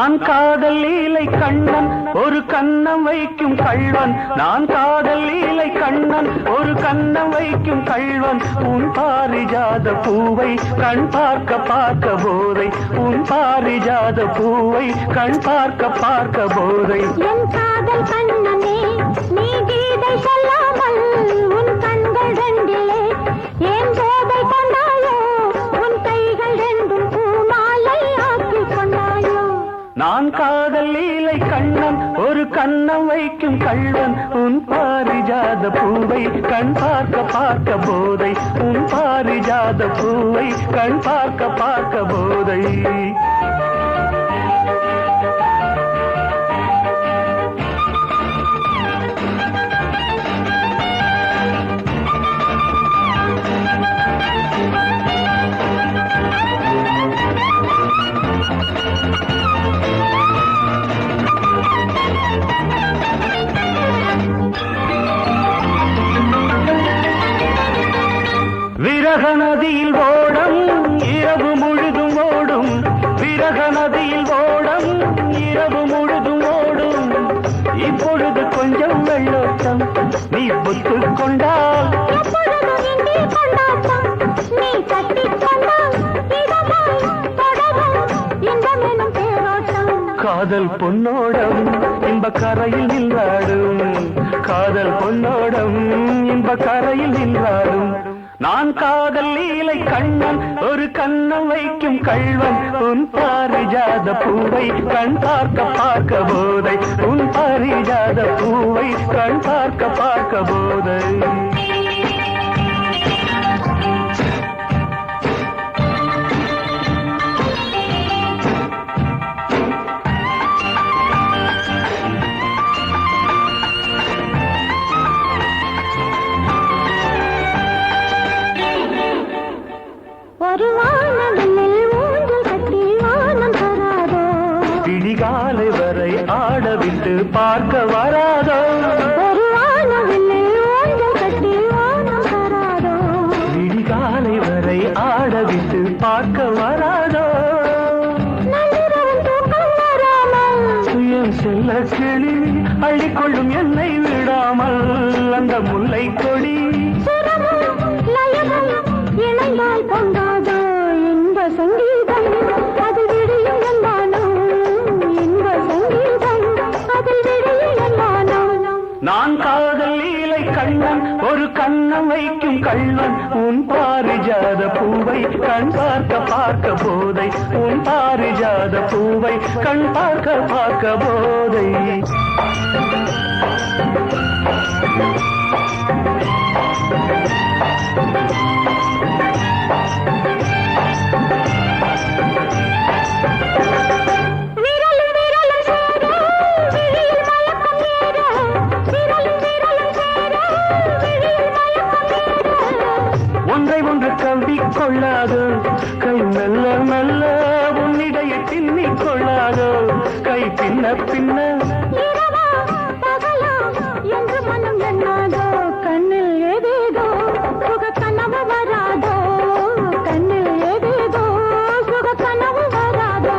நான் காதல் லீலை கண்ணன் ஒரு கண்ணம் வைக்கும் கள்வன். நான் காதல் லீலை கண்ணன் ஒரு கண்ணம் வைக்கும் கள்வன். உன் பாரிஜாத பூவை கண் பார்க்க பார்க்க போதை. உன் பாரிஜாத பூவை கண் பார்க்க பார்க்க போதை. என் காதல் கண்ணனே நீ கீதை சொல்லா நான் காதல் லீலை கண்ணன் ஒரு கண்ணம் வைக்கும் கள்ளன். உன் பாரிஜாத பூவை கண் பார்க்க பார்க்க போதை. உன் பாரிஜாத பூவை கண் பார்க்க பார்க்க போதை. காதல் பொன்னோடம் இன்ப கரையில் நின்றாடும். காதல் பொன்னோடம் இன்ப கரையில் நின்றாடும். நான் காதல் நீலை கண்ணன் ஒரு கண்ணம் வைக்கும் கள்வன். உன் பாரிஜாத பூவை கண் பார்க்க பார்க்க போதை. உன் பாரிஜாத பூவை கண் பார்க்க பார்க்க போதை. வராதோ? சுயம் செல்ல கிளி அள்ளிக்கொள்ளும் என்னை விடாமல். அந்த முல்லை கொடி கொண்டாதோ இன்ப சங்கீதம் அது விடியும் என்பானோ? இன்ப சங்கீதம் அதில் விடியும் என்பானோ? நான் காதல் லீலை கண்ணன் ஒரு கண்ணம் வைக்கும் கள்ளன். கண் பார்க்க பார்க்க போதை உன் பாரிஜாத பூவை கண் பார்க்க பார்க்க போதை. விரலும் பின்ன என்று மனம் எண்ணாதோ? கண்ணில் ஏதேதோ சுக கனவு வராதோ? கண்ணில் ஏதேதோ சுக கனவு வராதோ?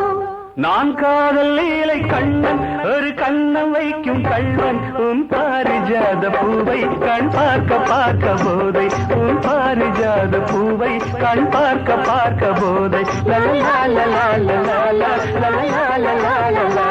நான் காதல் லீலை கண்ணன் ஒரு கண்ணம் வைக்கும் கள்வன். உன் பாரிஜாத பூவை கண் பார்க்க பார்க்க போதை. உன் பாரிஜாத பூவை கண் பார்க்க பார்க்க போதை. லலலா லலா லலா லலா லலலா லலா.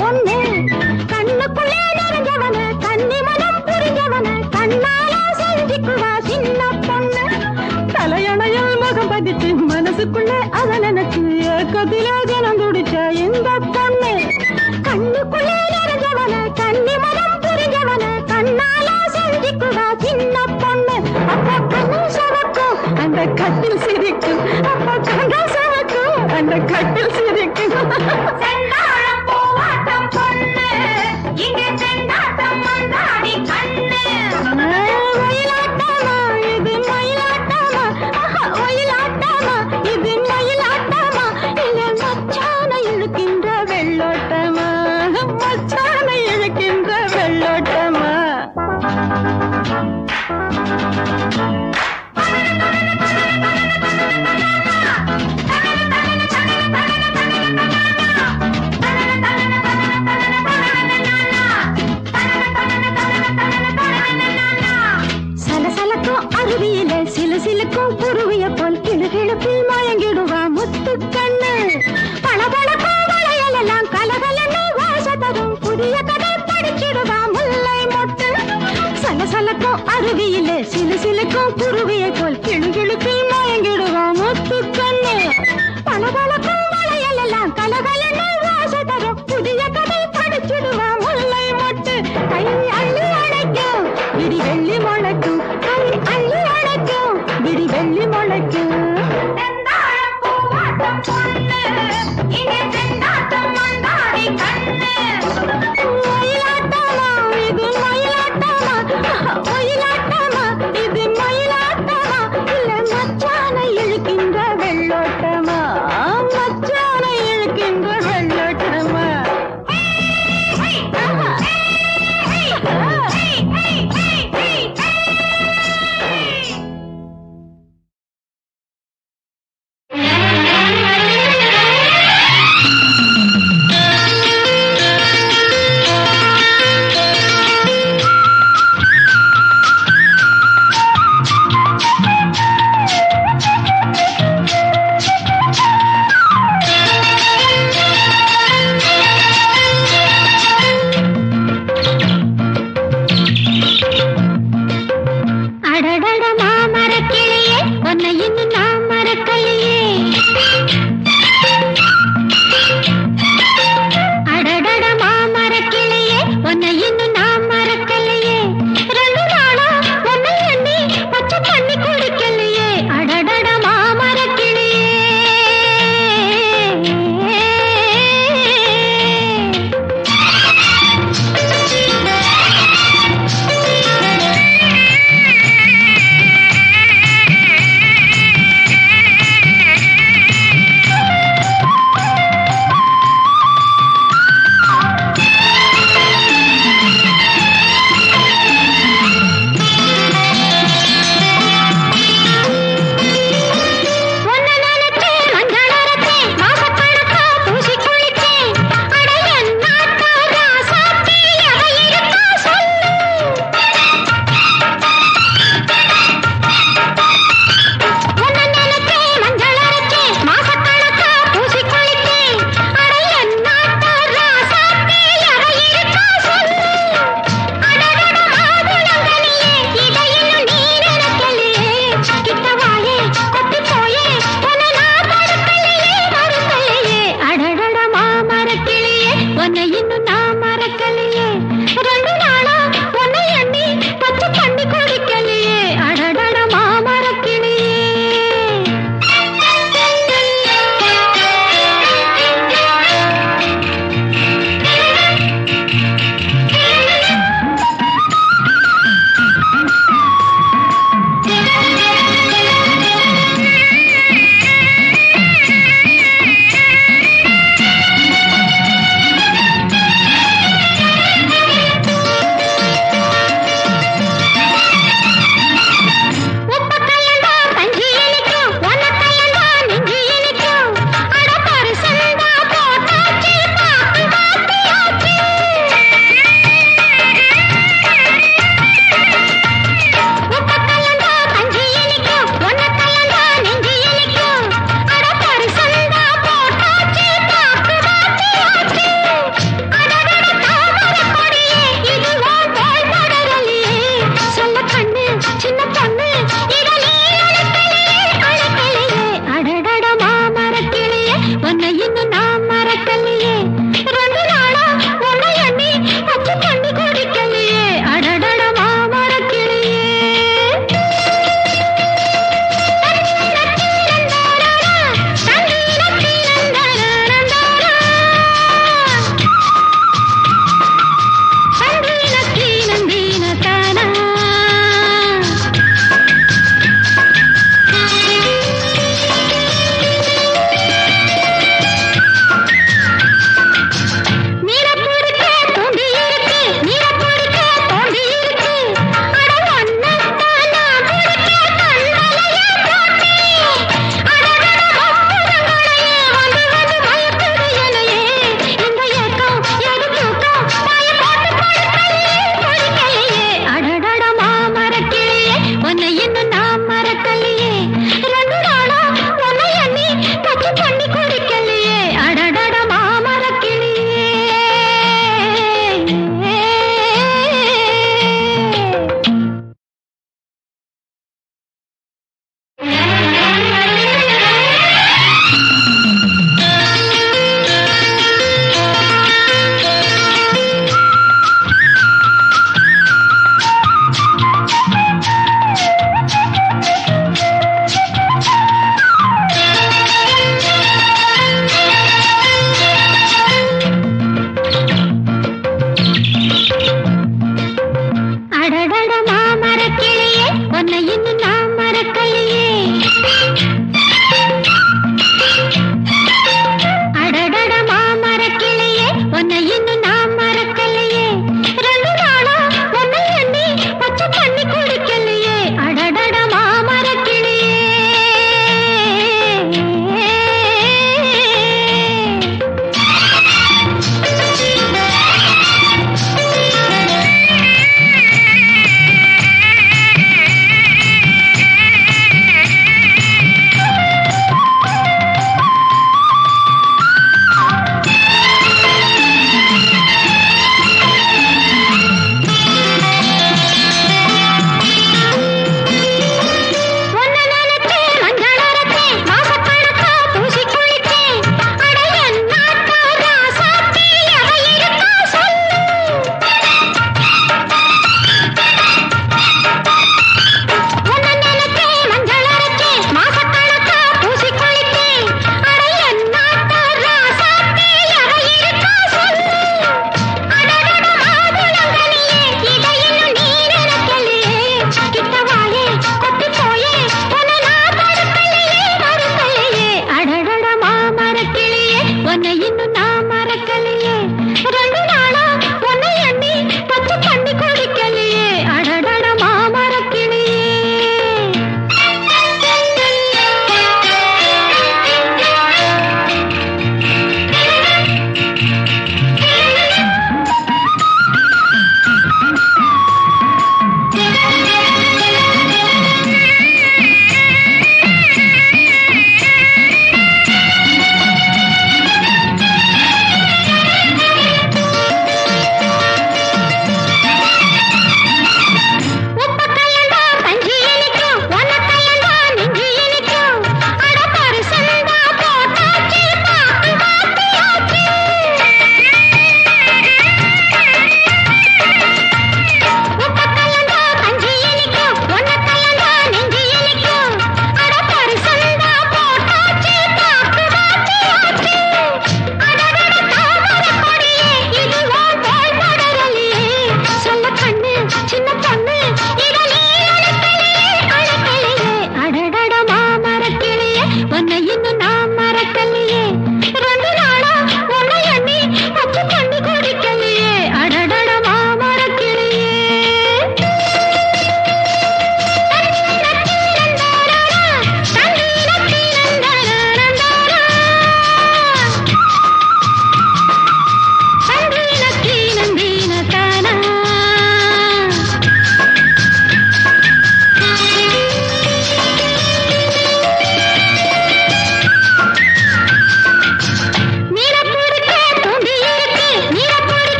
பொண்ணு கண்ணுக்குள்ளே நிறைஞ்சவன கன்னி மனம் புரிஞ்சவன கண்ணால செஞ்சுக்குவா சின்ன பொண்ணு. தலையணையில் முகம் பதிச்சு மனசுக்குள்ளே அத நினைச்சு கத்திலே தினம் துடிச்ச இந்த பொண்ணு. கண்ணுக்குள்ளே நிறைஞ்சவன கன்னி மனம் புரிஞ்சவன கண்ணால செஞ்சுக்குவா சின்ன பொண்ணு. அப்ப கண்ணு சவக்கும் அந்த கட்டில் சிரிக்கும். அப்ப கண்ணு சவக்கும் அந்த கட்டில் சிரிக்கும். like to